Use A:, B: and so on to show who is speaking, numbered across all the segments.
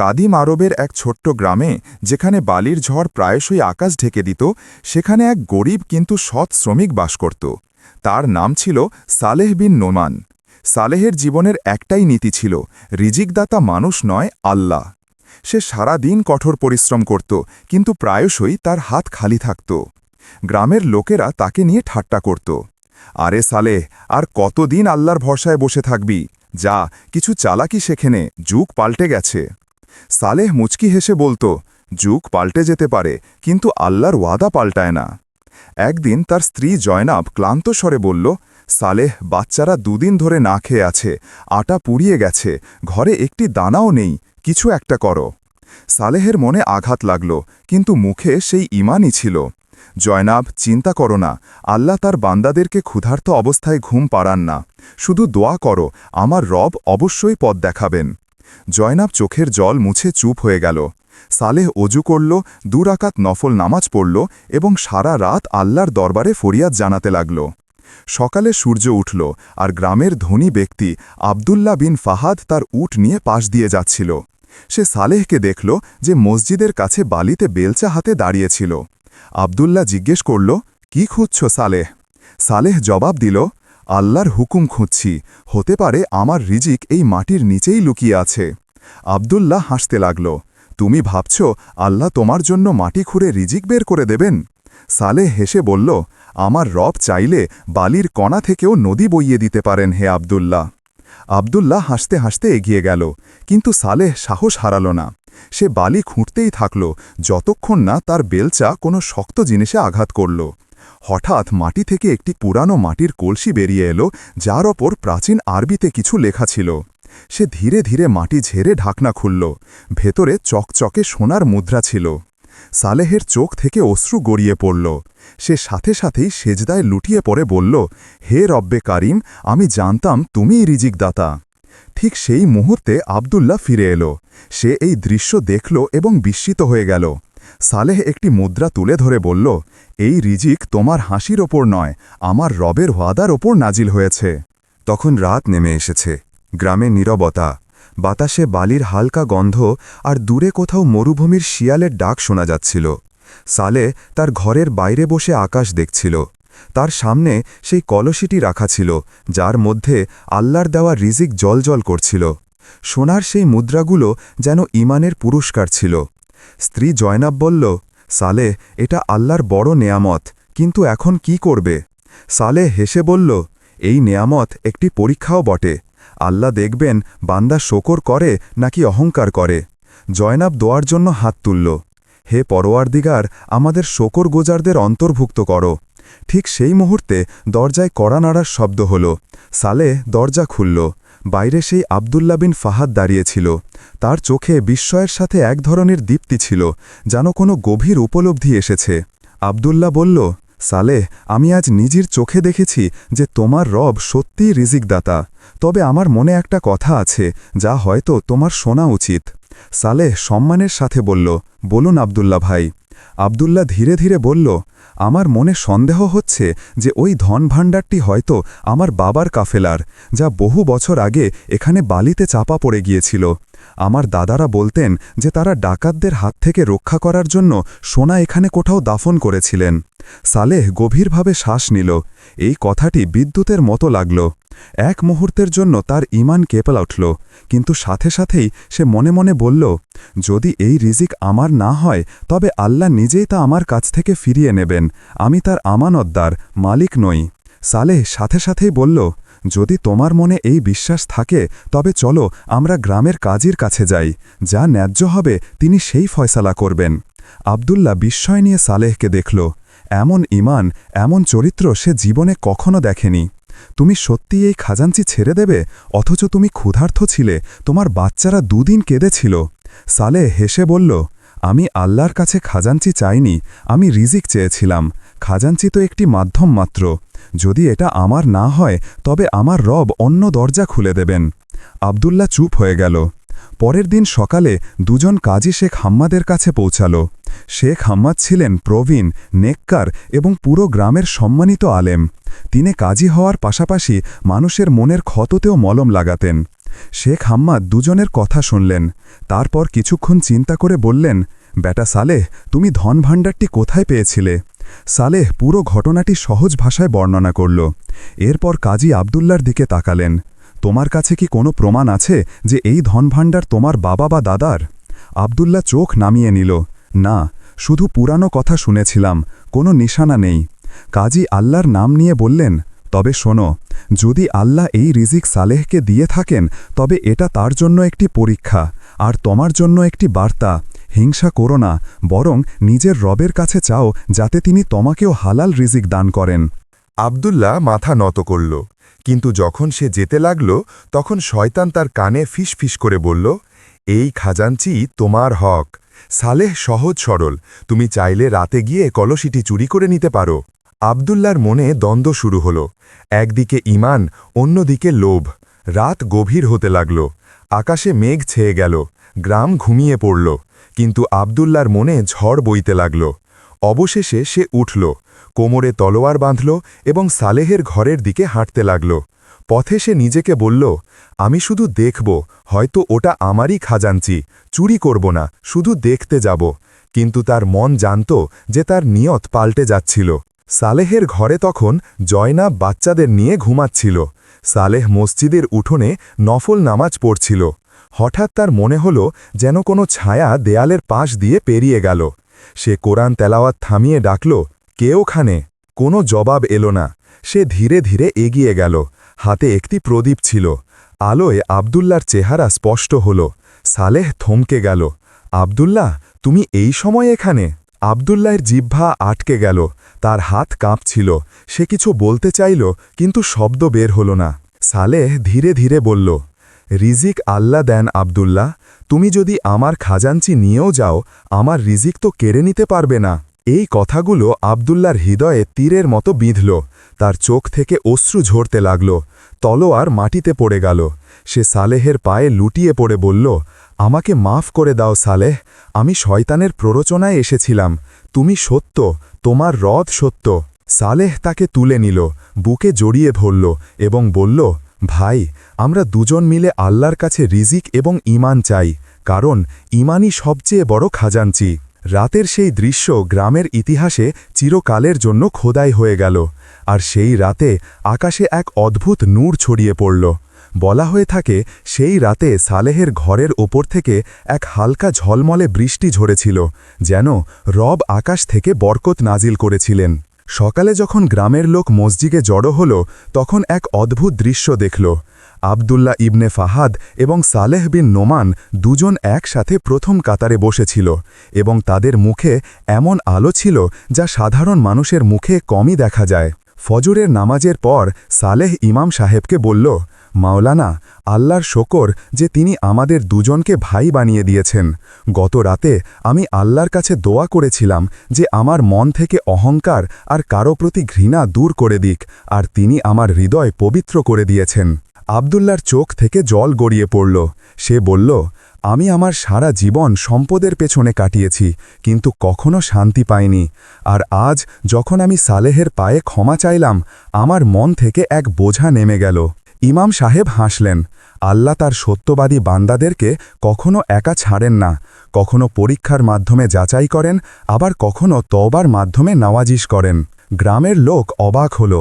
A: কাদিম আরবের এক ছোট্ট গ্রামে, যেখানে বালির ঝড় প্রায়শই আকাশ ঢেকে দিত, সেখানে এক গরিব কিন্তু সৎ শ্রমিক বাস করত। তার নাম ছিল সালেহ বিন নোমান। সালেহের জীবনের একটাই নীতি ছিল, রিজিকদাতা মানুষ নয়, আল্লাহ। সে সারা দিন কঠোর পরিশ্রম করত, কিন্তু প্রায়শই তার হাত খালি থাকত। গ্রামের লোকেরা তাকে নিয়ে ঠাট্টা করত। আরে সালেহ, আর কতদিন আল্লাহর ভরসায় বসে থাকবি? যা, কিছু চালাকি শেখেনে যুগ পাল্টে গেছে। সালেহ মুচকি হেসে বলতো, যুগ পাল্টে যেতে পারে, কিন্তু আল্লাহর ওয়াদা পাল্টায় না। একদিন তার স্ত্রী জয়নাব ক্লান্ত স্বরে বলল, সালেহ, বাচ্চারা দুদিন ধরে না খেয়ে আছে, আটা পুড়িয়ে গেছে, ঘরে একটি দানাও নেই, কিছু একটা করো। সালেহের মনে আঘাত লাগল, কিন্তু মুখে সেই ইমানই ছিল। জয়নাব, চিন্তা করো না, আল্লাহ তার বান্দাদেরকে ক্ষুধার্ত অবস্থায় ঘুম পাড়ান না। শুধু দোয়া করো, আমার রব অবশ্যই পথ দেখাবেন। জয়নাব চোখের জল মুছে চুপ হয়ে গেল। সালেহ অজু করল, দুরাকাত নফল নামাজ পড়ল এবং সারা রাত আল্লাহর দরবারে ফরিয়াদ জানাতে লাগল। সকালে সূর্য উঠল আর গ্রামের ধনী ব্যক্তি আবদুল্লা বিন ফাহাদ তার উট নিয়ে পাশ দিয়ে যাচ্ছিল। সে সালেহকে দেখল যে মসজিদের কাছে বালিতে বেলচা হাতে দাঁড়িয়েছিল। আবদুল্লা জিজ্ঞেস করল, কি খুঁজছ সালেহ? সালেহ জবাব দিল আল্লাহর হুকুম খুঁজছি। হতে পারে আমার রিজিক এই মাটির নিচেই লুকিয়ে আছে। আবদুল্লাহ হাসতে লাগল, তুমি ভাবছ আল্লাহ তোমার জন্য মাটি খুঁড়ে রিজিক বের করে দেবেন? সালে হেসে বলল, আমার রব চাইলে বালির কণা থেকেও নদী বইয়ে দিতে পারেন হে আবদুল্লাহ। আবদুল্লাহ হাসতে হাসতে এগিয়ে গেল, কিন্তু সালেহ সাহস হারাল না। সে বালি খুঁড়তেই থাকল, যতক্ষণ না তার বেলচা কোনো শক্ত জিনিসে আঘাত করল। হঠাৎ মাটি থেকে একটি পুরানো মাটির কলসি বেরিয়ে এলো, যার ওপর প্রাচীন আরবিতে কিছু লেখা ছিল। সে ধীরে ধীরে মাটি ঝেড়ে ঢাকনা খুলল। ভেতরে চকচকে সোনার মুদ্রা ছিল। সালেহের চোখ থেকে অশ্রু গড়িয়ে পড়ল। সে সাথে সাথেই সেজদায় লুটিয়ে পড়ে বলল, হে রব্বে কারিম, আমি জানতাম তুমিই রিজিকদাতা। ঠিক সেই মুহূর্তে আবদুল্লাহ ফিরে এলো। সে এই দৃশ্য দেখল এবং বিস্মিত হয়ে গেল। সালেহ একটি মুদ্রা তুলে ধরে বলল, এই রিজিক তোমার হাসির ওপর নয়, আমার রবের ওয়াদার ওপর নাজিল হয়েছে। তখন রাত নেমে এসেছে, গ্রামে নীরবতা, বাতাসে বালির হালকা গন্ধ আর দূরে কোথাও মরুভূমির শিয়ালের ডাক শোনা যাচ্ছিল। সালে তার ঘরের বাইরে বসে আকাশ দেখছিল, তার সামনে সেই কলসিটি রাখা ছিল, যার মধ্যে আল্লাহর দেওয়া রিজিক জলজল করছিল। সোনার সেই মুদ্রাগুলো যেন ইমানের পুরস্কার ছিল। স্ত্রী জয়নাব বলল, সালে, এটা আল্লাহর বড় নেয়ামত, কিন্তু এখন কি করবে? সালে হেসে বলল, এই নেয়ামত একটি পরীক্ষাও বটে। আল্লাহ দেখবেন বান্দা শোকর করে নাকি অহংকার করে। জয়নাব দোয়ার জন্য হাত তুলল, হে পরোয়ারদিগার আমাদের শোকর গোজারদের অন্তর্ভুক্ত করো। ঠিক সেই মুহূর্তে দরজায় কড়া নাড়ার শব্দ হল। সালে দরজা খুলল বাইরে সেই আবদুল্লা বিন ফাহাদ দাঁড়িয়েছিল তার চোখে বিস্ময়ের সাথে এক ধরনের দীপ্তি ছিল, যেন কোনো গভীর উপলব্ধি এসেছে। আবদুল্লা বলল, সালেহ, আমি আজ নিজের চোখে দেখেছি যে তোমার রব সত্যিই রিজিকদাতা। তবে আমার মনে একটা কথা আছে, যা হয়তো তোমার শোনা উচিত। সালেহ সম্মানের সাথে বলল, বলুন আবদুল্লা ভাই। আবদুল্লা ধীরে ধীরে বলল, আমার মনে সন্দেহ হচ্ছে যে ওই ধন ভাণ্ডারটি হয়তো আমার বাবার কাফেলার, যা বহু বছর আগে এখানে বালিতে চাপা পড়ে গিয়েছিল। আমার দাদারা বলতেন যে তারা ডাকাতদের হাত থেকে রক্ষা করার জন্য সোনা এখানে কোথাও দাফন করেছিলেন। সালেহ গভীরভাবে শ্বাস নিল। এই কথাটি বিদ্যুতের মতো লাগল। এক মুহূর্তের জন্য তার ইমান কেঁপে উঠল, কিন্তু সাথে সাথেই সে মনে মনে বলল, যদি এই রিজিক আমার না হয়, তবে আল্লাহ নিজেই তা আমার কাছ থেকে ফিরিয়ে নেবেন। আমি তার আমানতদার, মালিক নই। সালেহ সাথে সাথেই বলল যদি তোমার মনে এই বিশ্বাস থাকে, তবে চলো আমরা গ্রামের কাজীর কাছে যাই। যা ন্যায্য হবে, তিনি সেই ফয়সালা করবেন। আবদুল্লা বিস্ময় নিয়ে সালেহকে দেখল। এমন ইমান এমন চরিত্র সে জীবনে কখনো দেখেনি। তুমি সত্যি এই খাজাঞ্চি ছেড়ে দেবে? অথচ তুমি ক্ষুধার্থ ছিলে, তোমার বাচ্চারা দুদিন কেঁদেছিল। সালে হেসে বলল, আমি আল্লাহর কাছে খাজাঞ্চি চাইনি, আমি রিজিক চেয়েছিলাম। খাজাঞ্চি তো একটি মাধ্যম মাত্র। যদি এটা আমার না হয়, তবে আমার রব অন্য দরজা খুলে দেবেন। আবদুল্লা চুপ হয়ে গেল। পরের দিন সকালে দুজন কাজী শেখ হাম্মাদের কাছে পৌঁছাল। শেখ হাম্মাদ ছিলেন প্রবীণ, নেককার এবং পুরো গ্রামের সম্মানিত আলেম। তিনি কাজী হওয়ার পাশাপাশি মানুষের মনের ক্ষততেও মলম লাগাতেন।
B: শেখ হাম্মাদ দুজনের কথা শুনলেন। তারপর কিছুক্ষণ চিন্তা করে বললেন, বেটা সালেহ, তুমি ধন ভাণ্ডারটি কোথায় পেয়েছিলে? সালেহ পুরো ঘটনাটি সহজ ভাষায় বর্ণনা করল। এরপর কাজী আবদুল্লার দিকে তাকালেন। তোমার কাছে কি কোনো প্রমাণ আছে যে এই ধনভাণ্ডার তোমার বাবা বা দাদার? আবদুল্লা চোখ নামিয়ে নিল। না, শুধু পুরানো কথা শুনেছিলাম, কোনো নিশানা নেই। কাজী আল্লাহর নাম নিয়ে বললেন, তবে শোনো, যদি আল্লাহ এই রিজিক সালেহকে দিয়ে থাকেন, তবে এটা তার জন্য একটি পরীক্ষা। আর তোমার জন্য একটি বার্তা, হিংসা করো না, বরং নিজের রবের কাছে চাও যাতে তিনি তোমাকেও হালাল রিজিক দান করেন।
A: আবদুল্লাহ মাথা নত করল, কিন্তু যখন সে যেতে লাগল, তখন শয়তান তার কানে ফিস ফিস করে বলল, এই খাজাঞ্চি তোমার হক। সালেহ সহজ সরল, তুমি চাইলে রাতে গিয়ে কলসিটি চুরি করে নিতে পারো। আবদুল্লার মনে দ্বন্দ্ব শুরু হল, একদিকে ইমান অন্যদিকে লোভ। রাত গভীর হতে লাগল। আকাশে মেঘ ছেয়ে গেল, গ্রাম ঘুমিয়ে পড়ল, কিন্তু আবদুল্লার মনে ঝড় বইতে লাগল। অবশেষে সে উঠল, কোমরে তলোয়ার বাঁধল এবং সালেহের ঘরের দিকে হাঁটতে লাগল। পথে সে নিজেকে বলল, আমি শুধু দেখব, হয়তো ওটা আমারই খাজাঞ্চি, চুরি করব না, শুধু দেখতে যাব। কিন্তু তার মন জানত যে তার নিয়ত পাল্টে যাচ্ছিল। সালেহের ঘরে তখন জয়নাব বাচ্চাদের নিয়ে ঘুমাচ্ছিল। সালেহ মসজিদের উঠোনে নফল নামাজ পড়ছিল। হঠাৎ তার মনে হল যেন কোনো ছায়া দেয়ালের পাশ দিয়ে পেরিয়ে গেল। সে কোরআন তেলাওয়াত থামিয়ে ডাকল, কে ওখানে? কোনো জবাব এলো না। সে ধীরে ধীরে এগিয়ে গেল। হাতে একটি প্রদীপ ছিল। আলোয় আবদুল্লার চেহারা স্পষ্ট হল। সালেহ থমকে গেল, আবদুল্লাহ, তুমি এই সময় এখানে? আবদুল্লাহের জিহ্বা আটকে গেল। তার হাত কাঁপছিল। সে কিছু বলতে চাইল, কিন্তু শব্দ বের হল না। সালেহ ধীরে ধীরে বলল, রিজিক আল্লাহ দেন আবদুল্লাহ, তুমি যদি আমার খাজাঞ্চি নিয়েও যাও, আমার রিজিক তো কেড়ে নিতে পারবে না। এই কথাগুলো আবদুল্লার হৃদয়ে তীরের মতো বিঁধল। তার চোখ থেকে অশ্রু ঝরতে লাগল। তলোয়ার মাটিতে পড়ে গেল। সে সালেহের পায়ে লুটিয়ে পড়ে বলল, আমাকে মাফ করে দাও সালেহ, আমি শয়তানের প্ররোচনায় এসেছিলাম। তুমি সত্য তোমার রদ সত্য। সালেহ তাকে তুলে নিল, বুকে জড়িয়ে ধরল এবং বলল, ভাই, আমরা দুজন মিলে আল্লাহর কাছে রিজিক এবং ইমান চাই, কারণ ইমানই সবচেয়ে বড় খাজাঞ্চি। রাতের সেই দৃশ্য গ্রামের ইতিহাসে চিরকালের জন্য খোদাই হয়ে গেল, আর সেই রাতে আকাশে এক অদ্ভুত নূর ছড়িয়ে পড়ল। বলা হয়ে থাকে, সেই রাতে সালেহের ঘরের ওপর থেকে এক হালকা ঝলমলে বৃষ্টি ঝরেছিল, যেন রব আকাশ থেকে বরকত নাজিল করেছিলেন। সকালে যখন গ্রামের লোক মসজিদে জড়ো হল, তখন এক অদ্ভুত দৃশ্য দেখল। আবদুল্লাহ ইবনে ফাহাদ এবং সালেহ বিন নোমান দুজন একসাথে প্রথম কাতারে বসেছিল এবং তাদের মুখে এমন আলো ছিল যা সাধারণ মানুষের মুখে কমই দেখা যায়। ফজরের নামাজের পর সালেহ ইমাম সাহেবকে বলল মাওলানা, আল্লাহর শকর যে তিনি আমাদের দুজনকে ভাই বানিয়ে দিয়েছেন। গত রাতে আমি আল্লাহর কাছে দোয়া করেছিলাম যে আমার মন থেকে অহংকার আর কারও প্রতি ঘৃণা দূর করে দিক আর তিনি আমার হৃদয় পবিত্র করে দিয়েছেন। আবদুল্লার চোখ থেকে জল গড়িয়ে পড়ল। সে বলল, আমি আমার সারা জীবন সম্পদের পেছনে কাটিয়েছি, কিন্তু কখনো শান্তি পাইনি। আর আজ যখন আমি সালেহের পায়ে ক্ষমা চাইলাম, আমার মন থেকে এক বোঝা নেমে গেল। ইমাম সাহেব হাসলেন, আল্লাহ তার সত্যবাদী বান্দাদেরকে কখনো একা ছাড়েন না, কখনো পরীক্ষার মাধ্যমে যাচাই করেন, আবার কখনো তবার মাধ্যমে নওয়াজিশ করেন। গ্রামের লোক অবাক হল,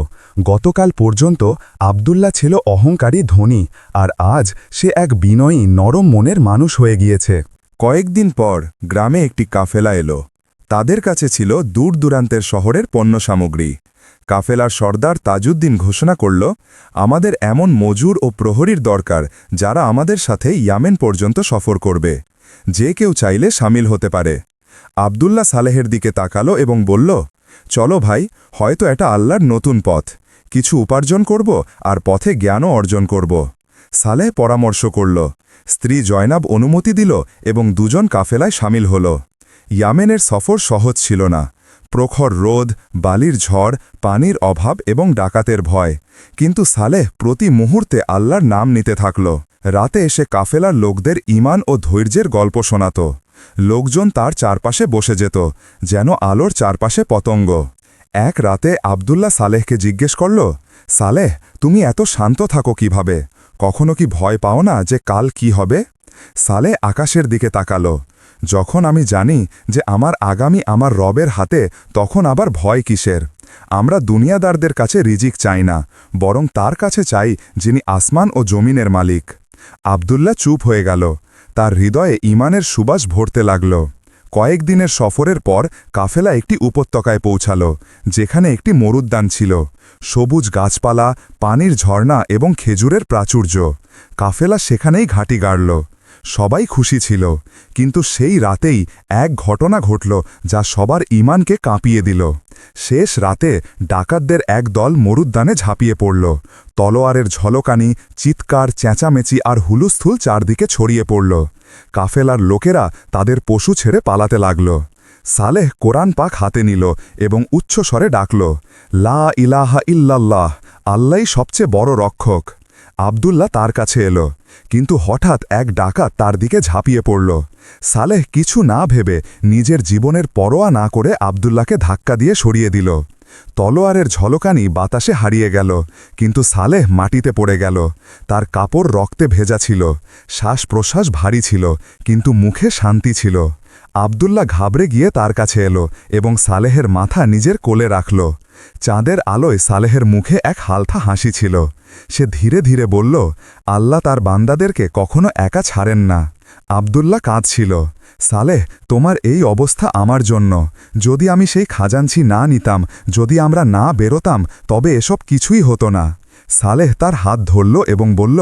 A: গতকাল পর্যন্ত আবদুল্লা ছিল অহংকারী ধনী, আর আজ সে এক বিনয়ী, নরম মনের মানুষ হয়ে গিয়েছে।
C: কয়েকদিন পর গ্রামে একটি কাফেলা এলো, তাদের কাছে ছিল দূর দূরান্তের শহরের পণ্য সামগ্রী। কাফেলার সর্দার তাজউদ্দিন ঘোষণা করল, আমাদের এমন মজুর ও প্রহরীর দরকার যারা আমাদের সাথে ইয়ামেন পর্যন্ত সফর করবে। যে কেউ চাইলে সামিল হতে পারে। আবদুল্লাহ সালেহের দিকে তাকালো এবং বলল, চলো ভাই, হয়তো এটা আল্লাহর নতুন পথ। কিছু উপার্জন করব আর পথে জ্ঞানও অর্জন করব। সালেহ পরামর্শ করল। স্ত্রী জয়নাব অনুমতি দিল এবং দুজন কাফেলায় সামিল হল। ইয়ামেনের সফর সহজ ছিল না। প্রখর রোদ, বালির ঝড়, পানির অভাব এবং ডাকাতের ভয়। কিন্তু সালেহ প্রতি মুহূর্তে আল্লাহর নাম নিতে থাকল। রাতে এসে কাফেলার লোকদের ইমান ও ধৈর্যের গল্প শোনাত। লোকজন তার চারপাশে বসে যেত, যেন আলোর চারপাশে পতঙ্গ। এক রাতে আবদুল্লাহ সালেহকে জিজ্ঞেস করল, সালেহ, তুমি এত শান্ত থাকো কীভাবে?
A: কখনো কি ভয় পাও না যে কাল কি হবে? সালে আকাশের দিকে তাকালো। যখন আমি জানি যে আমার আগামী আমার রবের হাতে, তখন আবার ভয় কিসের? আমরা দুনিয়াদারদের কাছে রিজিক চাই না, বরং তার কাছে চাই যিনি আসমান ও জমিনের মালিক। আবদুল্লাহ চুপ হয়ে গেল, তার হৃদয়ে ইমানের সুবাস ভরতে লাগল। কয়েকদিনের সফরের পর কাফেলা একটি উপত্যকায় পৌঁছাল, যেখানে একটি মরুদ্যান ছিল। সবুজ গাছপালা, পানির ঝর্ণা এবং খেজুরের প্রাচুর্য। কাফেলা সেখানেই ঘাঁটি গাড়ল। সবাই খুশি ছিল। কিন্তু সেই রাতেই এক ঘটনা ঘটল যা সবার ইমানকে কাঁপিয়ে দিল। শেষ রাতে ডাকাতদের এক দল মরুদ্যানে ঝাঁপিয়ে পড়ল। তলোয়ারের ঝলকানি, চিৎকার, চেঁচামেচি আর হুলুস্থুল চারদিকে ছড়িয়ে পড়ল। কাফেলার লোকেরা তাদের পশু ছেড়ে পালাতে লাগল। সালেহ কোরআন পাক হাতে নিল এবং উচ্চস্বরে ডাকল, লা ইলাহা ইল্লাল্লাহ, আল্লাহই সবচেয়ে বড় রক্ষক। আবদুল্লাহ তার কাছে এলো, কিন্তু হঠাৎ এক ডাকাত তার দিকে ঝাঁপিয়ে পড়ল। সালেহ কিছু না ভেবে নিজের জীবনের পরোয়া না করে আবদুল্লাহকে ধাক্কা দিয়ে সরিয়ে দিল। তলোয়ারের ঝলকানি বাতাসে হারিয়ে গেল, কিন্তু সালেহ মাটিতে পড়ে গেল। তার কাপড় রক্তে ভেজা ছিল শ্বাস প্রশ্বাস ভারী ছিল, কিন্তু মুখে শান্তি ছিল। আবদুল্লাহ ঘাবড়ে গিয়ে তার কাছে এলো এবং সালেহের মাথা নিজের কোলে রাখল। চাঁদের আলোয় সালেহের মুখে এক হালথা হাসি ছিল। সে ধীরে ধীরে বলল, আল্লাহ তার বান্দাদেরকে কখনো একা ছাড়েন না। আবদুল্লাহ কাঁদছিল, সালেহ, তোমার এই অবস্থা আমার জন্য। যদি আমি সেই খাজানছি না নিতাম, যদি আমরা না বেরোতাম, তবে এসব কিছুই হতো না। সালেহ তার হাত ধরল এবং বলল,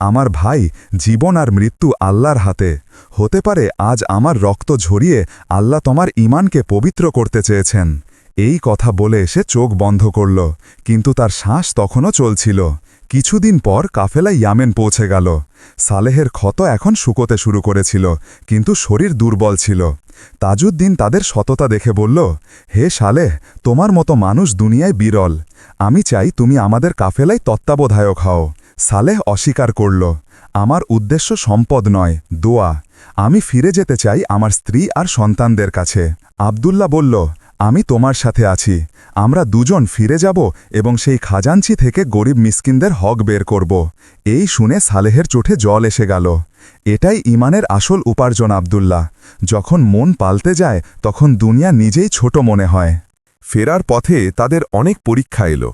A: আমার ভাই, জীবন আর মৃত্যু আল্লাহর হাতে। হতে পারে আজ আমার রক্ত ঝরিয়ে আল্লাহ তোমার ইমানকে পবিত্র করতে চেয়েছেন। এই কথা বলে সে চোখ বন্ধ করল, কিন্তু তার শ্বাস তখনও চলছিল। কিছুদিন পর কাফেলা ইয়ামেন পৌঁছে গেল। সালেহের ক্ষত এখন শুকোতে শুরু করেছিল, কিন্তু শরীর দুর্বল ছিল। তাজুদ্দিন তাদের সততা দেখে বলল, হে সালেহ, তোমার মতো মানুষ দুনিয়ায় বিরল। আমি চাই তুমি আমাদের কাফেলায় তত্ত্বাবধায়ক হও সালেহ অস্বীকার করল, আমার উদ্দেশ্য সম্পদ নয়, দোয়া। আমি ফিরে যেতে চাই আমার স্ত্রী আর সন্তানদের কাছে। আবদুল্লাহ বলল আমি তোমার সাথে আছি। আমরা দুজন ফিরে যাব এবং সেই খাজাঞ্চি থেকে গরিব মিসকিনদের হক বের করব। এই শুনে সালেহের চোঠে জল এসে গেল। এটাই ইমানের আসল উপার্জন, আবদুল্লাহ। যখন মন পাল্টে যায়, তখন দুনিয়া নিজেই ছোট মনে হয়।
C: ফেরার পথে তাদের অনেক পরীক্ষা এলো।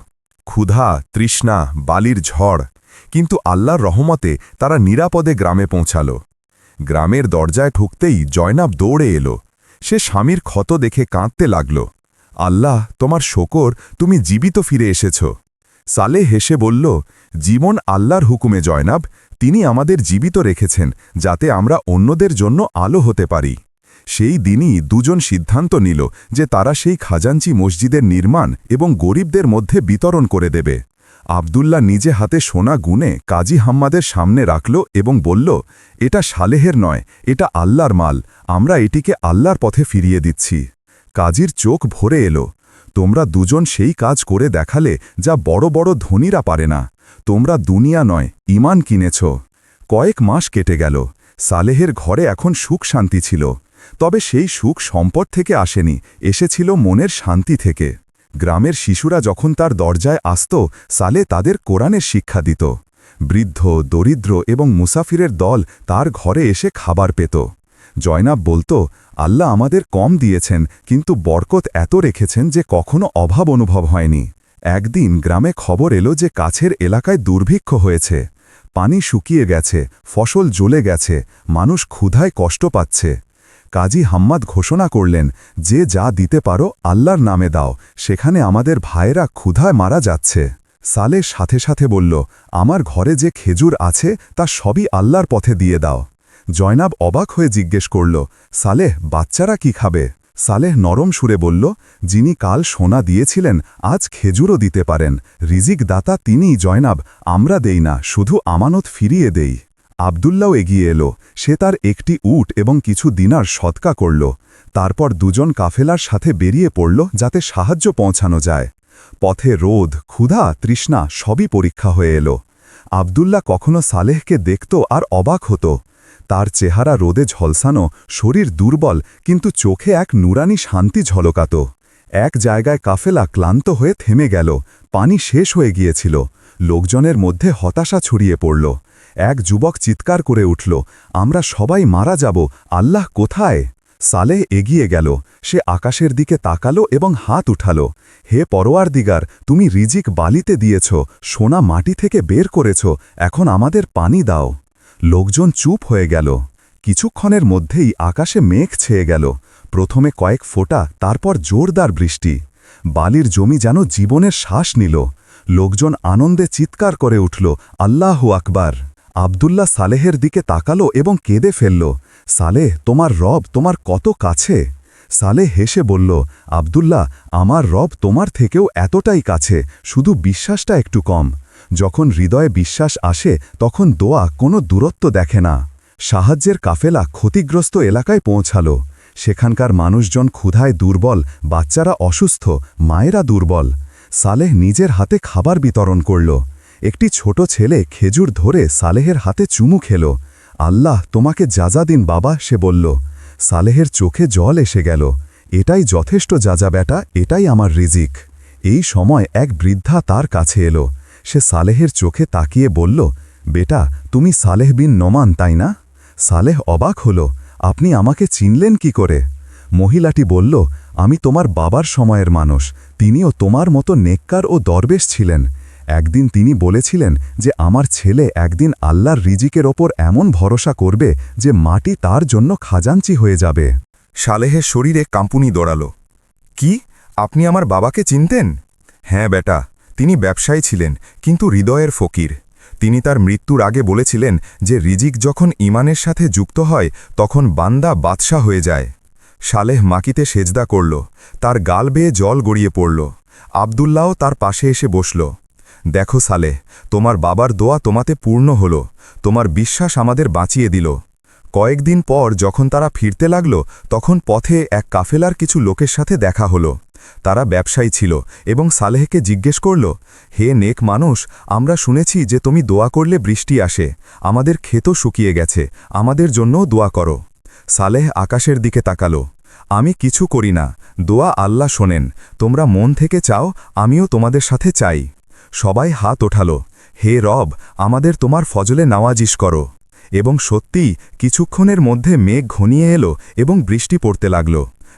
C: ক্ষুধা, তৃষ্ণা, বালির ঝড়। কিন্তু আল্লাহর রহমতে তারা নিরাপদে গ্রামে পৌঁছাল। গ্রামের দরজায় ঠুকতেই জয়নাব দৌড়ে এলো। সে স্বামীর ক্ষত দেখে কাঁদতে লাগল। আল্লাহ, তোমার শকর, তুমি জীবিত ফিরে এসেছ। সালে হেসে বলল, জীবন আল্লাহর হুকুমে, জয়নাব। তিনি আমাদের জীবিত রেখেছেন, যাতে আমরা অন্যদের জন্য আলো হতে পারি। সেই দিনই দুজন সিদ্ধান্ত নিল যে তারা সেই খাজাঞ্চি মসজিদের নির্মাণ এবং গরিবদের মধ্যে বিতরণ করে দেবে। আবদুল্লাহ নিজে হাতে সোনা গুনে কাজী হাম্মাদের সামনে রাখল এবং বলল, এটা সালেহের নয়, এটা আল্লাহর মাল, আমরা এটিকে আল্লাহর পথে ফিরিয়ে দিচ্ছি। কাজীর চোখ ভরে এলো, তোমরা দুজন সেই কাজ করে দেখালে যা বড় বড় ধনীরা পারে না। তোমরা দুনিয়া নয় ইমান কিনেছ। কয়েক মাস কেটে গেল, সালেহের ঘরে এখন সুখ শান্তি ছিল, তবে সেই সুখ সম্পদ থেকে আসেনি, এসেছিল মনের শান্তি থেকে। গ্রামের শিশুরা যখন তার দরজায় আসত, সালে তাদের কোরআনের শিক্ষা দিত। বৃদ্ধ, দরিদ্র এবং মুসাফিরের দল তার ঘরে এসে খাবার পেত। জয়নাব বলতো, আল্লাহ আমাদের কম দিয়েছেন, কিন্তু বরকত এত রেখেছেন যে কখনো অভাব অনুভব হয়নি। একদিন গ্রামে খবর এলো যে কাছের এলাকায় দুর্ভিক্ষ হয়েছে। পানি শুকিয়ে গেছে, ফসল জ্বলে গেছে, মানুষ ক্ষুধায় কষ্ট পাচ্ছে। কাজী হাম্মাদ ঘোষণা করলেন, যে যা দিতে পারো আল্লাহর নামে দাও, সেখানে আমাদের ভাইয়েরা ক্ষুধায় মারা যাচ্ছে। সালে সাথে সাথে বলল, আমার ঘরে যে খেজুর আছে, তা সবই আল্লাহর পথে দিয়ে দাও। জয়নাব অবাক হয়ে জিজ্ঞেস করল, সালেহ, বাচ্চারা কি খাবে? সালেহ নরম সুরে বলল, যিনি কাল সোনা দিয়েছিলেন, আজ খেজুরও দিতে পারেন। রিজিক দাতা তিনিই জয়নাব, আমরা দেই না, শুধু আমানত ফিরিয়ে দেই। আবদুল্লাও এগিয়ে এলো। সে তার একটি উট এবং কিছু দিনার সৎকা করল। তারপর দুজন কাফেলার সাথে বেরিয়ে পড়ল যাতে সাহায্য পৌঁছানো যায়। পথে রোদ, ক্ষুধা, তৃষ্ণা সবই পরীক্ষা হয়ে এলো। আবদুল্লাহ কখনো সালেহকে দেখত আর অবাক হতো। তার চেহারা রোদে ঝলসানো, শরীর দুর্বল, কিন্তু চোখে এক নুরানি শান্তি ঝলকাত। এক জায়গায় কাফেলা ক্লান্ত হয়ে থেমে গেল। পানি শেষ হয়ে গিয়েছিল।
B: লোকজনের মধ্যে হতাশা ছড়িয়ে পড়ল। এক যুবক চিৎকার করে উঠল, আমরা সবাই মারা যাব, আল্লাহ কোথায়? সালেহ এগিয়ে গেল, সে আকাশের দিকে তাকালো এবং হাত উঠাল, হে পরোয়ার দিগার তুমি রিজিক বালিতে দিয়েছ, সোনা মাটি থেকে বের করেছ, এখন আমাদের পানি দাও। লোকজন চুপ হয়ে গেল, কিছুক্ষণের মধ্যেই আকাশে মেঘ ছেয়ে গেল, প্রথমে কয়েক ফোঁটা, তারপর জোরদার বৃষ্টি, বালির জমি যেন জীবনের শ্বাস নিল, লোকজন আনন্দে চিৎকার করে উঠল, আল্লাহু আকবার। আবদুল্লাহ সালেহের দিকে তাকালো এবং কেঁদে ফেলল। সালেহ, তোমার রব তোমার কত কাছে? সালেহ হেসে বলল, আবদুল্লাহ, আমার রব তোমার থেকেও এতটাই কাছে, শুধু বিশ্বাসটা একটু কম। যখন হৃদয়ে বিশ্বাস আসে, তখন দোয়া কোনো দূরত্ব দেখে না। সাহায্যের কাফেলা ক্ষতিগ্রস্ত এলাকায় পৌঁছাল। সেখানকার মানুষজন ক্ষুধায় দুর্বল, বাচ্চারা অসুস্থ, মায়েরা দুর্বল। সালেহ নিজের হাতে খাবার বিতরণ করল। একটি ছোট ছেলে খেজুর ধরে সালেহের হাতে চুমু খেল। আল্লাহ, তোমাকে যাজা দিন বাবা, সে বলল। সালেহের চোখে জল এসে গেল। এটাই যথেষ্ট যাজা বেটা এটাই আমার রিজিক। এই সময় এক বৃদ্ধা তার কাছে এলো। সে সালেহের চোখে তাকিয়ে বলল, বেটা, তুমি সালেহ বিন নমান, তাই না? সালেহ অবাক হল, আপনি আমাকে চিনলেন কি করে? মহিলাটি বলল, আমি তোমার বাবার সময়ের মানুষ, তিনিও তোমার মতো নেককার ও দরবেশ ছিলেন। একদিন তিনি বলেছিলেন যে, আমার ছেলে একদিন আল্লাহর রিজিকের ওপর এমন ভরসা করবে যে, মাটি তার জন্য খাজাঞ্চি হয়ে যাবে।
A: সালেহের শরীরে কাঁপুনি দৌড়াল। কি? আপনি আমার বাবাকে চিনতেন? হ্যাঁ বেটা, তিনি ব্যবসায়ী ছিলেন, কিন্তু হৃদয়ের ফকির। তিনি তার মৃত্যুর আগে বলেছিলেন যে, রিজিক যখন ইমানের সাথে যুক্ত হয়, তখন বান্দা বাদশাহ হয়ে যায়। সালেহ মাকিতে সেজদা করল, তার গাল বেয়ে জল গড়িয়ে পড়ল। আবদুল্লাও তার পাশে এসে বসল। দেখো সালেহ তোমার বাবার দোয়া তোমাতে পূর্ণ হল, তোমার বিশ্বাস আমাদের বাঁচিয়ে দিল। কয়েকদিন পর যখন তারা ফিরতে লাগল, তখন পথে এক কাফেলার কিছু লোকের সাথে দেখা হলো। তারা ব্যবসায়ী ছিল এবং সালেহকে জিজ্ঞেস করল, হে নেক মানুষ, আমরা শুনেছি যে তুমি দোয়া করলে বৃষ্টি আসে, আমাদের ক্ষেতও শুকিয়ে গেছে, আমাদের জন্যও দোয়া করো। সালেহ আকাশের দিকে তাকালো, আমি কিছু করি না, দোয়া আল্লাহ শোনেন, তোমরা মন থেকে চাও, আমিও তোমাদের সাথে চাই। সবাই হাত ওঠালো। হে রব, আমাদের তোমার ফজলে নাওয়াজিস করো। এবং সত্যিই কিছুক্ষণের মধ্যে মেঘ ঘনিয়ে এলো এবং বৃষ্টি পড়তে লাগল।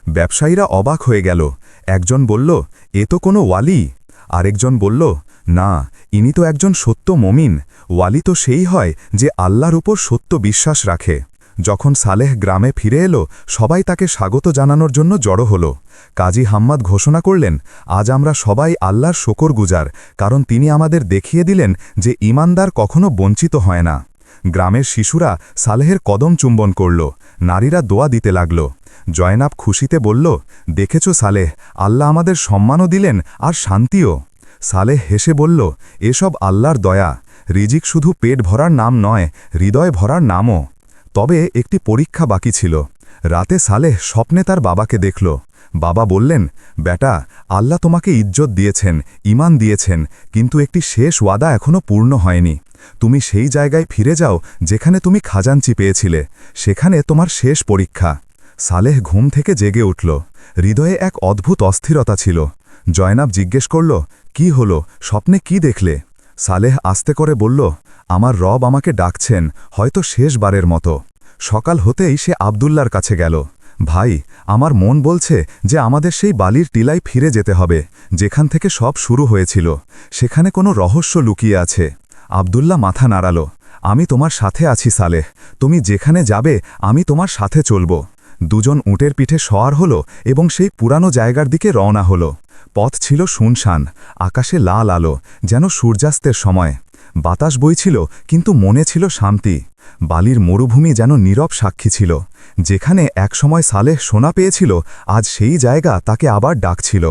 A: ব্যবসায়ীরা অবাক হয়ে গেল। একজন বলল, এ তো কোনো ওয়ালি? আরেকজন বলল, না, ইনি তো একজন সত্য মমিন। ওয়ালি তো সেই হয় যে আল্লাহর উপর সত্য বিশ্বাস রাখে। যখন সালেহ গ্রামে ফিরে এলো, সবাই তাকে স্বাগত জানানোর জন্য জড়ো হল। কাজী হাম্মাদ ঘোষণা করলেন, আজ আমরা সবাই আল্লাহর শকর গুজার, কারণ তিনি আমাদের দেখিয়ে দিলেন যে ইমানদার কখনো বঞ্চিত হয় না। গ্রামের শিশুরা সালেহের কদম চুম্বন করল, নারীরা দোয়া দিতে লাগল। জয়নাব খুশিতে বলল, দেখেছ সালেহ, আল্লাহ আমাদের সম্মানও দিলেন আর শান্তিও। সালেহ হেসে বলল, এসব আল্লাহর দয়া, রিজিক শুধু পেট ভরার নাম নয়, হৃদয় ভরার নামও। তবে একটি পরীক্ষা বাকি ছিল। রাতে সালেহ স্বপ্নে তার বাবাকে দেখল। বাবা বললেন, বেটা, আল্লাহ তোমাকে ইজ্জত দিয়েছেন ইমান দিয়েছেন, কিন্তু একটি শেষ ওয়াদা এখনও পূর্ণ হয়নি। তুমি সেই জায়গায় ফিরে যাও যেখানে তুমি খাজাঞ্চি পেয়েছিলে, সেখানে তোমার শেষ পরীক্ষা। সালেহ ঘুম থেকে জেগে উঠল। হৃদয়ে এক অদ্ভুত অস্থিরতা ছিল। জয়নাব জিজ্ঞেস করল, কি হল? স্বপ্নে কি দেখলে? সালেহ আস্তে করে বলল, আমার রব আমাকে ডাকছেন, হয়তো শেষবারের মতো। সকাল হতেই সে আবদুল্লার কাছে গেল। ভাই, আমার মন বলছে যে আমাদের সেই বালির টিলায় ফিরে যেতে হবে, যেখান থেকে সব শুরু হয়েছিল। সেখানে কোনো রহস্য লুকিয়ে আছে। আবদুল্লা মাথা নাড়াল, আমি তোমার সাথে আছি সালেহ। তুমি যেখানে যাবে, আমি তোমার সাথে চলব। দুজন উটের পিঠে সওয়ার হল এবং সেই পুরানো জায়গার দিকে রওনা হল। পথ ছিল শুনশান, আকাশে লাল আলো, যেন সূর্যাস্তের সময়। বাতাস বইছিল, কিন্তু মনে ছিল শান্তি। বালির মরুভূমি যেন নীরব সাক্ষী ছিল। যেখানে একসময় সালেহ সোনা পেয়েছিল, আজ সেই জায়গা তাকে আবার ডাকছিল।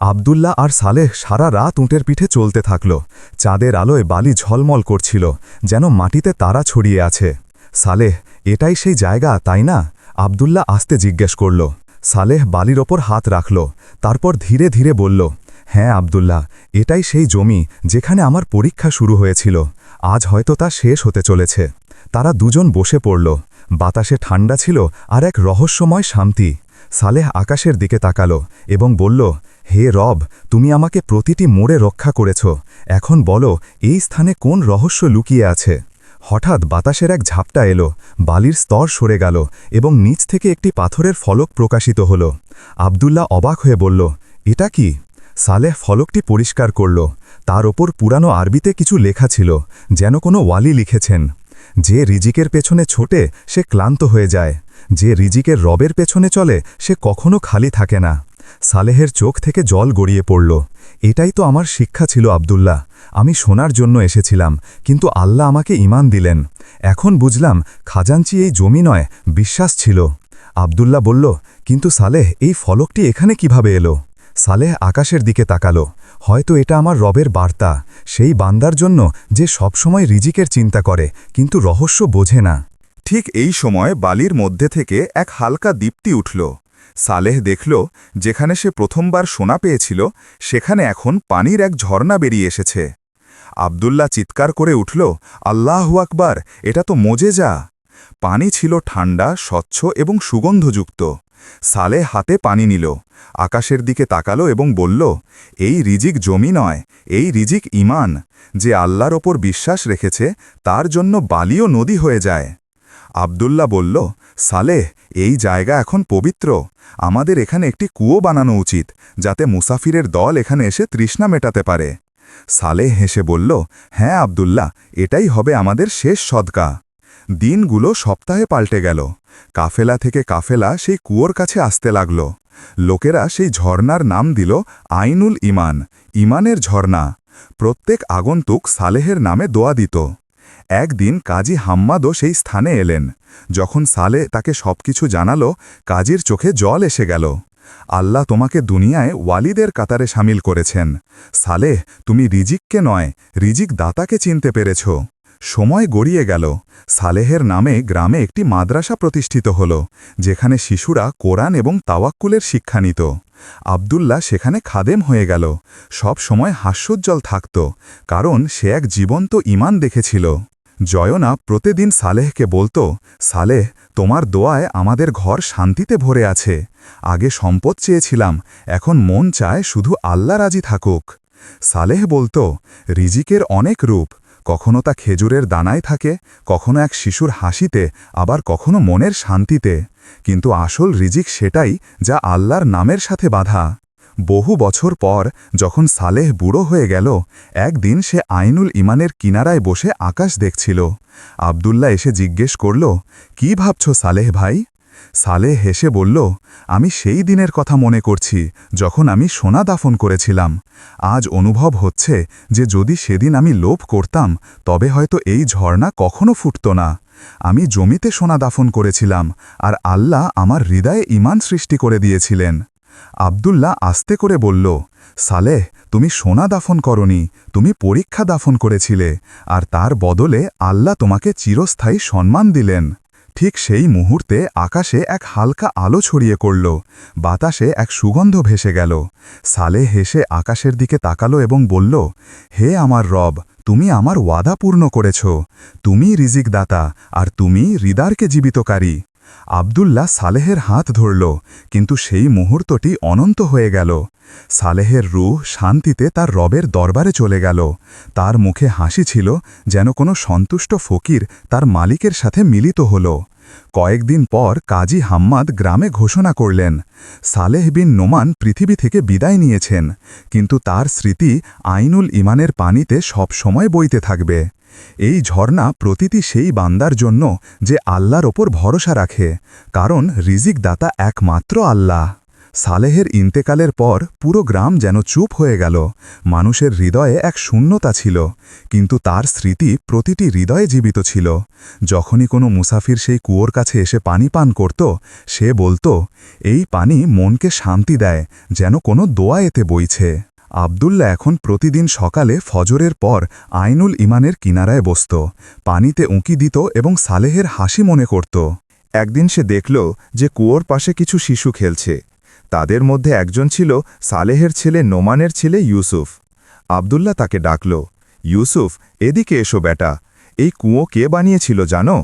A: আবদুল্লাহ আর সালেহ সারা রাত উঁটের পিঠে চলতে থাকল। চাঁদের আলোয় বালি ঝলমল করছিল, যেন মাটিতে তারা ছড়িয়ে আছে। সালেহ, এটাই সেই জায়গা, তাই না? আবদুল্লাহ আসতে জিজ্ঞেস করল, সালেহ বালির ওপর হাত রাখল, তারপর ধীরে ধীরে বলল হ্যাঁ আবদুল্লাহ, এটাই সেই জমি যেখানে আমার পরীক্ষা শুরু হয়েছিল, আজ হয়তো তা শেষ হতে চলেছে। তারা দুজন বসে পড়ল, বাতাসে ঠান্ডা ছিল আর এক রহস্যময় শান্তি।
B: সালেহ আকাশের দিকে তাকালো এবং বলল, হে রব, তুমি আমাকে প্রতিটি মোড়ে রক্ষা করেছ, এখন বলো এই স্থানে কোন রহস্য লুকিয়ে আছে? হঠাৎ বাতাসের এক ঝাপটা এলো, বালির স্তর সরে গেল এবং নিচ থেকে একটি পাথরের ফলক প্রকাশিত হল। আবদুল্লাহ অবাক হয়ে বলল, এটা কি? সালেহ ফলকটি পরিষ্কার করল। তার ওপর পুরানো আরবিতে কিছু লেখা ছিল, যেন কোনো ওয়ালি লিখেছেন। যে রিজিকের পেছনে ছোটে, সে ক্লান্ত হয়ে যায়। যে রিজিকের রবের পেছনে চলে, সে কখনো খালি থাকে না। সালেহের চোখ থেকে জল গড়িয়ে পড়ল। এটাই তো আমার শিক্ষা ছিল, আবদুল্লাহ। আমি শোনার জন্য এসেছিলাম, কিন্তু আল্লাহ আমাকে ইমান দিলেন। এখন বুঝলাম, খাজাঞ্চি এই জমি নয়, বিশ্বাস ছিল। আবদুল্লাহ বলল, কিন্তু সালেহ, এই ফলকটি এখানে কীভাবে এলো? সালেহ আকাশের দিকে তাকালো। হয়তো এটা আমার রবের বার্তা, সেই বান্দার জন্য যে সবসময় রিজিকের চিন্তা করে, কিন্তু রহস্য বোঝে না।
A: ঠিক এই সময় বালির মধ্যে থেকে এক হালকা দীপ্তি উঠল। সালেহ দেখল, যেখানে সে প্রথমবার সোনা পেয়েছিল, সেখানে এখন পানির এক ঝর্ণা বেরিয়ে এসেছে। আবদুল্লাহ চিৎকার করে উঠল, আল্লাহ আকবার, এটা তো মজে যা পানি ছিল ঠান্ডা, স্বচ্ছ এবং সুগন্ধযুক্ত। সালে হাতে পানি নিল, আকাশের দিকে তাকালো এবং বলল, এই রিজিক জমি নয়, এই রিজিক ইমান যে আল্লাহর ওপর বিশ্বাস রেখেছে, তার জন্য বালিও নদী হয়ে যায়। আবদুল্লাহ বলল সালেহ এই জায়গা এখন পবিত্র। আমাদের এখানে একটি কুয়ো বানানো উচিত, যাতে মুসাফিরের দল এখানে এসে তৃষ্ণা মেটাতে পারে। সালেহ হেসে বলল হ্যাঁ আবদুল্লাহ, এটাই হবে আমাদের শেষ সদকা। দিনগুলো সপ্তাহে পাল্টে গেল। কাফেলা থেকে কাফেলা সেই কুয়োর কাছে আসতে লাগল। লোকেরা সেই ঝর্ণার নাম দিল আইনুল ইমান, ইমানের ঝর্ণা। প্রত্যেক আগন্তুক সালেহের নামে দোয়া দিত। একদিন কাজী হাম্মাদও সেই স্থানে এলেন। যখন সালে তাকে সবকিছু জানালো, কাজীর চোখে জল এসে গেল। আল্লাহ তোমাকে দুনিয়ায় ওয়ালিদের কাতারে সামিল করেছেন। সালেহ তুমি রিজিককে নয়, রিজিক দাতাকে চিনতে পেরেছ। সময় গড়িয়ে গেল। সালেহের নামে গ্রামে একটি মাদ্রাসা প্রতিষ্ঠিত হল, যেখানে শিশুরা কোরআন এবং তাওয়াক্কুলের শিক্ষা নিত। আবদুল্লাহ সেখানে খাদেম হয়ে গেল। সব সময় হাস্যোজ্জ্বল থাকত, কারণ সে এক জীবন্ত ইমান দেখেছিল। জয়না প্রতিদিন সালেহকে বলতো, সালেহ, তোমার দোয়ায় আমাদের ঘর শান্তিতে ভরে আছে। আগে সম্পদ চেয়েছিলাম, এখন মন চায় শুধু আল্লাহ রাজি থাকুক। সালেহ বলতো, রিজিকের অনেক রূপ, কখনো তা খেজুরের দানায় থাকে, কখনো এক শিশুর হাসিতে, আবার কখনো মনের শান্তিতে। কিন্তু আসল রিজিক সেটাই যা আল্লাহর নামের সাথে বাধা। বহু বছর পর যখন সালেহ বুড়ো হয়ে গেল, একদিন সে আইনুল ইমানের কিনারায় বসে আকাশ দেখছিল। আবদুল্লাহ এসে জিজ্ঞেস করল, কি ভাবছ সালেহ ভাই? সালেহ হেসে বলল, আমি সেই দিনের কথা মনে করছি, যখন আমি সোনা দাফন করেছিলাম। আজ অনুভব হচ্ছে যে যদি সেদিন আমি লোভ করতাম, তবে হয়তো এই ঝর্ণা কখনো ফুটত না। আমি জমিতে সোনা দাফন করেছিলাম, আর আল্লাহ আমার হৃদয়ে ইমান সৃষ্টি করে দিয়েছিলেন। আবদুল্লাহ আস্তে করে বলল, সালেহ, তুমি সোনা দাফন করনি, তুমি পরীক্ষা দাফন করেছিলে, আর তার বদলে আল্লাহ তোমাকে চিরস্থায়ী সম্মান দিলেন। ঠিক সেই মুহূর্তে আকাশে এক হালকা আলো ছড়িয়ে করল বাতাসে এক সুগন্ধ ভেসে গেল। সালে হেসে আকাশের দিকে তাকালো এবং বলল, হে আমার রব, তুমি আমার ওয়াদা পূর্ণ করেছ। তুমি রিজিক দাতা আর তুমি হৃদারকে জীবিতকারী। আবদুল্লাহ সালেহের হাত ধরল, কিন্তু সেই মুহূর্তটি অনন্ত হয়ে গেল। সালেহের রুহ শান্তিতে তার রবের দরবারে চলে গেল। তার মুখে হাসি ছিল যেন কোনো সন্তুষ্ট ফকির তার মালিকের সাথে মিলিত হল। কয়েকদিন পর কাজী হাম্মাদ গ্রামে ঘোষণা করলেন, সালেহ বিন নোমান পৃথিবী থেকে বিদায় নিয়েছেন, কিন্তু তার স্মৃতি আইনুল ইমানের পানিতে সব সময় বইতে থাকবে। এই ঝর্ণা প্রতিটি সেই বান্দার জন্য যে আল্লাহর ওপর ভরসা রাখে, কারণ রিজিক দাতা একমাত্র আল্লাহ। সালেহের ইন্তেকালের পর পুরো গ্রাম যেন চুপ হয়ে গেল। মানুষের হৃদয়ে এক শূন্যতা ছিল, কিন্তু তার স্মৃতি প্রতিটি হৃদয়ে জীবিত ছিল। যখনই কোনো মুসাফির সেই কুয়োর কাছে এসে পানি পান করত, সে বলতো, এই পানি মনকে শান্তি দেয়, যেন কোনো দোয়া এতে বইছে। আবদুল্লা এখন প্রতিদিন সকালে ফজরের পর আইনুল ইমানের কিনারায় বসত, পানিতে উঁকি দিত এবং সালেহের হাসি মনে করত। একদিন সে দেখল যে কুয়োর পাশে কিছু শিশু খেলছে। তাদের মধ্যে একজন ছিল সালেহের ছেলে নোমানের ছেলে ইউসুফ। আবদুল্লাহ তাকে ডাকল, ইউসুফ, এদিকে এসো বেটা, এই কুয়ো কে বানিয়েছিল জানো?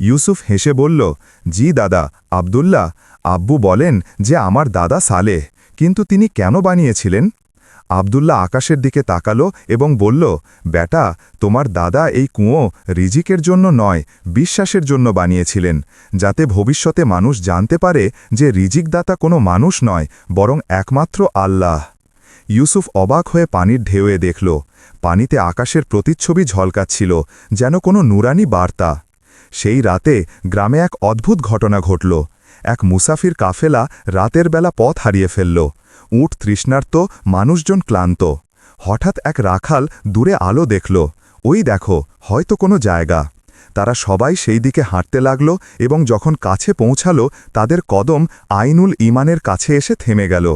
A: ইউসুফ হেসে বলল, জি দাদা, আবদুল্লাহ, আব্বু বলেন যে আমার দাদা সালেহ, কিন্তু তিনি কেন বানিয়েছিলেন? আবদুল্লাহ আকাশের দিকে তাকালো এবং বলল, বেটা, তোমার দাদা এই কুঁয়ো রিজিকের জন্য নয়, বিশ্বাসের জন্য বানিয়েছিলেন, যাতে ভবিষ্যতে মানুষ জানতে পারে যে রিজিকদাতা কোনো মানুষ নয়, বরং একমাত্র আল্লাহ। ইউসুফ অবাক হয়ে পানির ঢেউয়ে দেখল। পানিতে আকাশের প্রতিচ্ছবি ঝলকাচ্ছিল, যেন কোনো নুরানি বার্তা। সেই রাতে গ্রামে এক অদ্ভুত ঘটনা ঘটল। এক মুসাফির কাফেলা রাতের বেলা পথ হারিয়ে ফেলল। উট তৃষ্ণার্ত, মানুষজন ক্লান্ত। হঠাৎ এক রাখাল দূরে আলো দেখল। ওই দেখো, হয়তো কোনো জায়গা। তারা সবাই সেই দিকে হাঁটতে লাগল এবং যখন কাছে পৌঁছালো, তাদের কদম আইনুল ইমানের কাছে এসে থেমে গেল।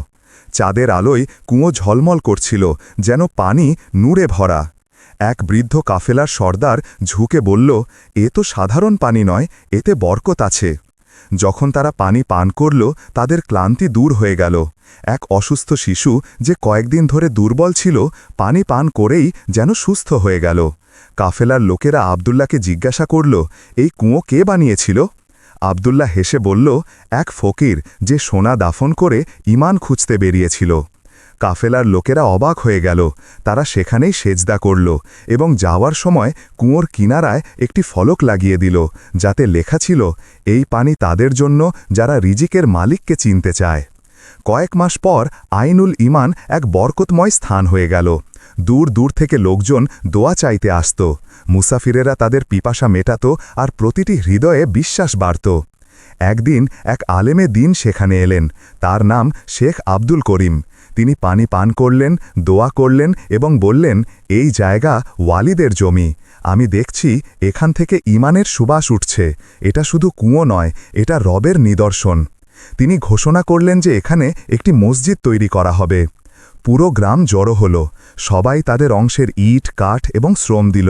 A: চাঁদের আলোয় কুঁয়ো ঝলমল করছিল, যেন পানি নূরে ভরা। এক বৃদ্ধ কাফেলার সর্দার ঝুঁকে বলল, এ তো সাধারণ পানি নয়, এতে বরকত আছে। যখন তারা পানি পান করল, তাদের ক্লান্তি দূর হয়ে গেল। এক অসুস্থ শিশু যে কয়েকদিন ধরে দুর্বল ছিল, পানি পান করেই যেন সুস্থ হয়ে গেল। কাফেলার লোকেরা আবদুল্লাকে জিজ্ঞাসা করল, এই কুঁয়ো কে বানিয়েছিল? আবদুল্লাহ হেসে বলল, এক ফকির যে সোনা দাফন করে ইমান খুঁজতে বেরিয়েছিল। কাফেলার লোকেরা অবাক হয়ে গেল। তারা সেখানেই সেজদা করল এবং যাওয়ার সময় কুঁয়োর কিনারায় একটি ফলক লাগিয়ে দিল, যাতে লেখা ছিল, এই পানি তাদের জন্য যারা রিজিকের মালিককে চিনতে চায়। কয়েক মাস পর আইনুল ইমান এক বরকতময় স্থান হয়ে গেল। দূর দূর থেকে লোকজন দোয়া চাইতে আসত। মুসাফিরেরা তাদের পিপাসা মেটাত আর প্রতিটি হৃদয়ে বিশ্বাস বাড়ত। একদিন এক আলেমে দিন সেখানে এলেন। তার নাম শেখ আব্দুল করিম। তিনি পানি পান করলেন, দোয়া করলেন এবং বললেন, এই জায়গা ওয়ালিদের জমি। আমি দেখছি এখান থেকে ইমানের সুবাস উঠছে। এটা শুধু কুঁয়ো নয়, এটা রবের নিদর্শন। তিনি ঘোষণা করলেন যে এখানে একটি মসজিদ তৈরি করা হবে। পুরো গ্রাম জড়ো হল। সবাই তাদের অংশের ইট, কাঠ এবং শ্রম দিল।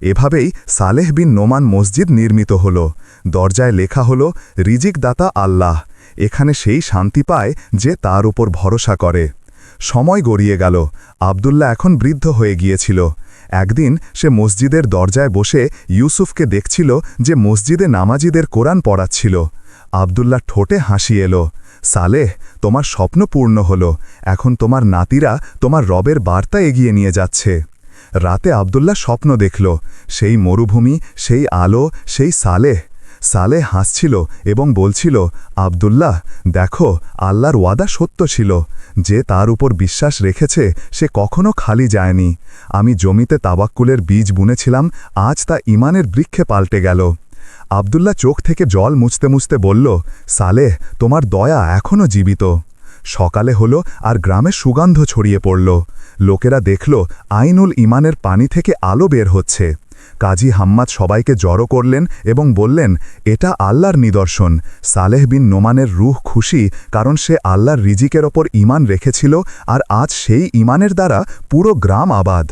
A: এভাবেই সালেহ বিন নোমান মসজিদ নির্মিত হল। দরজায় লেখা হল রিজিক দাতা আল্লাহ। এখানে সেই শান্তি পায় যে তার উপর ভরসা করে। সময় গড়িয়ে গেল। আবদুল্লাহ এখন বৃদ্ধ হয়ে গিয়েছিল। একদিন সে মসজিদের দরজায় বসে ইউসুফকে দেখছিল যে মসজিদে নামাজিদের কোরআন পড়াচ্ছিল। আবদুল্লাহ ঠোঁটে হাসি এলো। সালেহ, তোমার স্বপ্ন পূর্ণ হল। এখন তোমার নাতিরা তোমার রবের বার্তা এগিয়ে নিয়ে যাচ্ছে। রাতে আবদুল্লাহ স্বপ্ন দেখল। সেই মরুভূমি, সেই আলো, সেই সালেহ। সালে হাসছিল এবং বলছিল, আবদুল্লাহ, দেখো, আল্লাহর ওয়াদা সত্য ছিল। যে তার উপর বিশ্বাস রেখেছে, সে কখনো খালি যায়নি। আমি জমিতে তাবাক্কুলের বীজ বুনেছিলাম, আজ তা ইমানের বৃক্ষে পাল্টে গেল। আবদুল্লাহ চোখ থেকে জল মুছতে মুছতে বলল, সালেহ, তোমার দয়া এখনও জীবিত। সকালে হলো আর গ্রামে সুগন্ধ ছড়িয়ে পড়ল। লোকেরা দেখল, আইনুল ইমানের পানি থেকে আলো বের হচ্ছে। কাজী হাম্মাদ সবাইকে জড়ো করলেন এবং বললেন, এটা আল্লাহর নিদর্শন। সালেহ বিন নোমানের রুহ খুশি কারণ সে আল্লাহর রিজিকের ওপর ইমান রেখেছিল আর আজ সেই ইমানের দ্বারা পুরো গ্রাম আবাদ।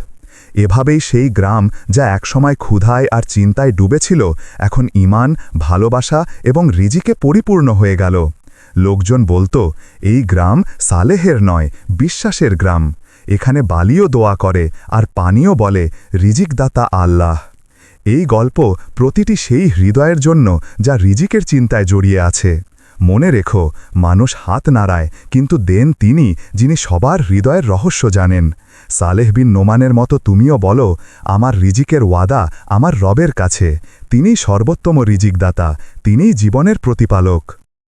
A: এভাবেই সেই গ্রাম যা একসময় ক্ষুধায় আর চিন্তায় ডুবেছিল, এখন ইমান ভালোবাসা এবং রিজিকে পরিপূর্ণ হয়ে গেল। লোকজন বলতো, এই গ্রাম সালেহের নয়, বিশ্বাসের গ্রাম। এখানে বালিও দোয়া করে আর পানিও বলে, রিজিকদাতা আল্লাহ। এই গল্প প্রতিটি সেই হৃদয়ের জন্য যা রিজিকের চিন্তায় জড়িয়ে আছে। মনে রেখো, মানুষ হাত নাড়ায়, কিন্তু দেন তিনি, যিনি সবার হৃদয়ের রহস্য জানেন। সালেহ বিন নোমানের মতো তুমিও বলো, আমার রিজিকের ওয়াদা আমার রবের কাছে। তিনিই সর্বোত্তম রিজিকদাতা, তিনিই জীবনের প্রতিপালক।